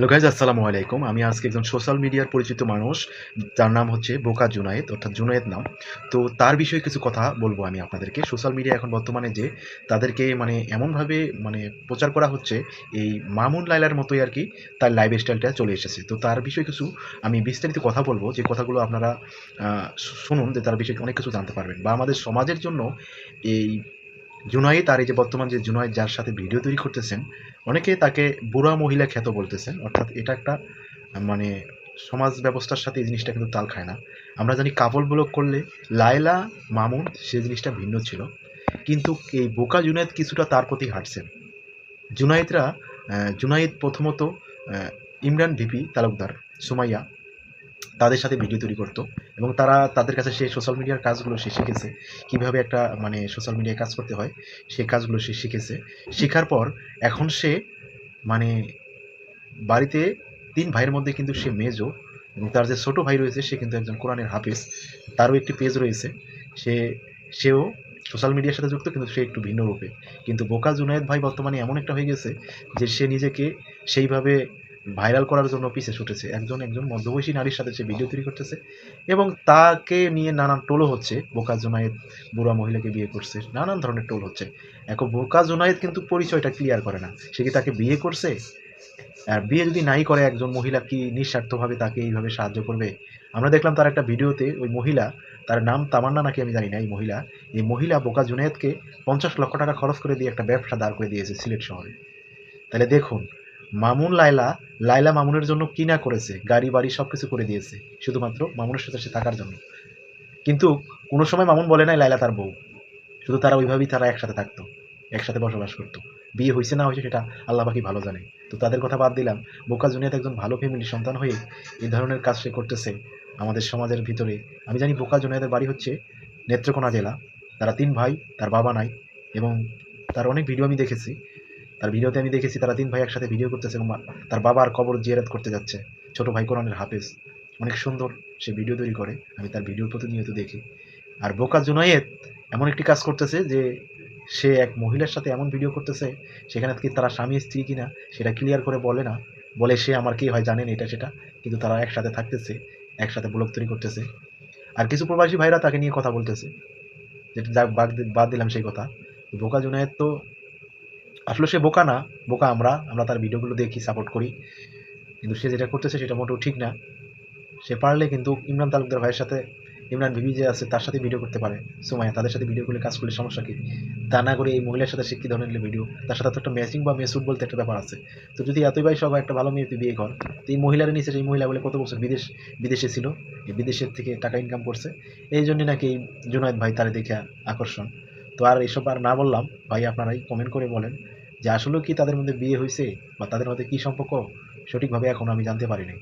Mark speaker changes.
Speaker 1: Hello guys আসসালামু আলাইকুম। আমি আজকে একজন সোশ্যাল মিডিয়ার পরিচিত মানুষ। যার নাম হচ্ছে বোকা জুনায়েদ, অর্থাৎ জুনায়েদ নাম। তো তার বিষয়ে কিছু কথা বলব আমি আপনাদেরকে। সোশ্যাল মিডিয়া এখন বর্তমানে যে তাদেরকে মানে এমনভাবে মানে প্রচার করা হচ্ছে, এই মামুন লাইলার মতোই আর কি তার লাইফ স্টাইলটা চলে এসেছে। তো তার বিষয়ে কিছু আমি বিস্তারিত কথা বলব। যে কথাগুলো আপনারা শুনুন, যে তার বিষয়ে অনেক কিছু জানতে পারবেন। বা আমাদের সমাজের জন্য এই জুনাইদ আর এই যে বর্তমান যে জুনাইদ যার সাথে ভিডিও তৈরি করতেছেন অনেকে তাকে বুড়া মহিলা খ্যাত বলতেছেন অর্থাৎ এটা একটা মানে সমাজ ব্যবস্থার সাথে এই জিনিসটা কিন্তু তাল খায় না। আমরা জানি কাপল ব্লক করলে লায়লা মামুন সে জিনিসটা ভিন্ন ছিল। কিন্তু এই বোকা জুনায়েদ কিছুটা তার প্রতি হাঁটছেন। জুনায়েদরা আহ, জুনায়েদ প্রথমত ইমরান ভিপি তালুকদার সুমাইয়া তাদের সাথে ভিডিও তৈরি করতো। এবং তারা তাদের কাছে সেই সোশ্যাল মিডিয়ার কাজগুলো সে শিখেছে। কীভাবে একটা মানে সোশ্যাল মিডিয়ায় কাজ করতে হয়, সেই কাজগুলো সে শিখেছে। শেখার পর এখন সে মানে বাড়িতে তিন ভাইয়ের মধ্যে কিন্তু সে মেজো এবং তার যে ছোটো ভাই রয়েছে, সে কিন্তু একজন কোরআনের হাফিজ। তারও একটি পেজ রয়েছে। সে, সেও সোশ্যাল মিডিয়ার সাথে যুক্ত, কিন্তু সে একটু ভিন্ন রূপে। কিন্তু বোকা জুনায়েদ ভাই বর্তমানে এমন একটা হয়ে গেছে যে সে নিজেকে সেইভাবে ভাইরাল করার জন্য পিছে ছুটেছে। একজন একজন মধ্যবয়সী নারীর সাথে সে ভিডিও তৈরি করতেছে এবং তাকে নিয়ে নানান টোলও হচ্ছে। বোকা জুনায়েদ, বুড়া মহিলাকে বিয়ে করছে, নানান ধরনের টোল হচ্ছে। এখন বোকা জুনায়েদ কিন্তু পরিচয়টা ক্লিয়ার করে না। সে কি তাকে বিয়ে করছে? আর বিয়ে যদি নাই করে একজন মহিলা কি নিঃস্বার্থভাবে তাকে এইভাবে সাহায্য করবে? আমরা দেখলাম তার একটা ভিডিওতে ওই মহিলা, তার নাম তামান্না নাকি আমি জানি না এই মহিলা এই মহিলা বোকা জুনায়েদকে পঞ্চাশ লক্ষ টাকা খরচ করে দিয়ে একটা ব্যবসা দাঁড় করে দিয়েছে সিলেট শহরে। তাহলে দেখুন মামুন লাইলা লাইলা মামুনের জন্য কি না করেছে? গাড়ি, বাড়ি সব কিছু করে দিয়েছে, শুধুমাত্র মামুনের সাথে সে থাকার জন্য। কিন্তু কোনো সময় মামুন বলে নাই লাইলা তার বউ। শুধু তারা ওইভাবেই তারা একসাথে থাকতো, একসাথে বসবাস করতো। বিয়ে হয়েছে না হয়েছে সেটা আল্লাহ বাকি ভালো জানে। তো তাদের কথা বাদ দিলাম। বোকা জুনিয়াত একজন ভালো ফ্যামিলির সন্তান হয়ে এই ধরনের কাজ সে করতেছে আমাদের সমাজের ভিতরে। আমি জানি বোকা জুনিয়াদের বাড়ি হচ্ছে নেত্রকোনা জেলা। তারা তিন ভাই, তার বাবা নাই এবং তার অনেক ভিডিও আমি দেখেছি। তার ভিডিওতে আমি দেখেছি তারা তিন ভাই একসাথে ভিডিও করতেছে এবং তার বাবার কবর জিয়ারত করতে যাচ্ছে। ছোট ভাই কোরআনের হাফেজ। অনেক সুন্দর সে ভিডিও তৈরি করে। আমি তার ভিডিও প্রতিনিয়ত দেখি। আর বোকা জুনায়েদ এমন একটি কাজ করতেছে যে, সে এক মহিলার সাথে এমন ভিডিও করতেছে, সেখানে কি তারা স্বামী, স্ত্রী কিনা সেটা ক্লিয়ার করে বলে না। বলে সে আমার কি হয় জানেন এটা সেটা, কিন্তু তারা একসাথে থাকতেছে, একসাথে ব্লগ তৈরি করতেছে। আর কিছু প্রবাসী ভাইরা তাকে নিয়ে কথা বলতেছে। যেটা বাদ বাদ দিলাম সেই কথা। বোকা জুনায়েদ তো আসলে সে বোকা না, বোকা আমরা আমরা তার ভিডিওগুলো দেখি সাপোর্ট করি। কিন্তু সে যেটা করতেছে সেটা মোটেও ঠিক না। সে পারলে কিন্তু ইমরান তালুকদার ভাইয়ের সাথে, ইমরান বিবি যে আছে তার সাথে ভিডিও করতে পারে। সুমাইয়া, তাদের সাথে ভিডিও করলে কাজ করলে সমস্যা কী? তা না করে এই মহিলার সাথে সে কী ধরনের ভিডিও তার সাথে তো একটা ম্যাচিং বা মেসুট বলতে একটা ব্যাপার আছে। তো যদি এতই ভাই সব একটা ভালো মেয়েকে বিয়ে কর, তো এই মহিলার নিচে এই মহিলা বলে কত বছর বিদেশ, বিদেশে ছিল? এই বিদেশের থেকে টাকা ইনকাম করছে। এই জন্য নাকি এই জুনায়দ ভাই তার দেখে আকর্ষণ। তো আর এসব আর না বললাম। ভাই আপনারাই কমেন্ট করে বলেন। যে আসলেও কি তাদের মধ্যে বিয়ে হয়েছে বা তাদের মধ্যে কি সম্পর্ক? সঠিকভাবে এখন আমি জানতে পারি নাই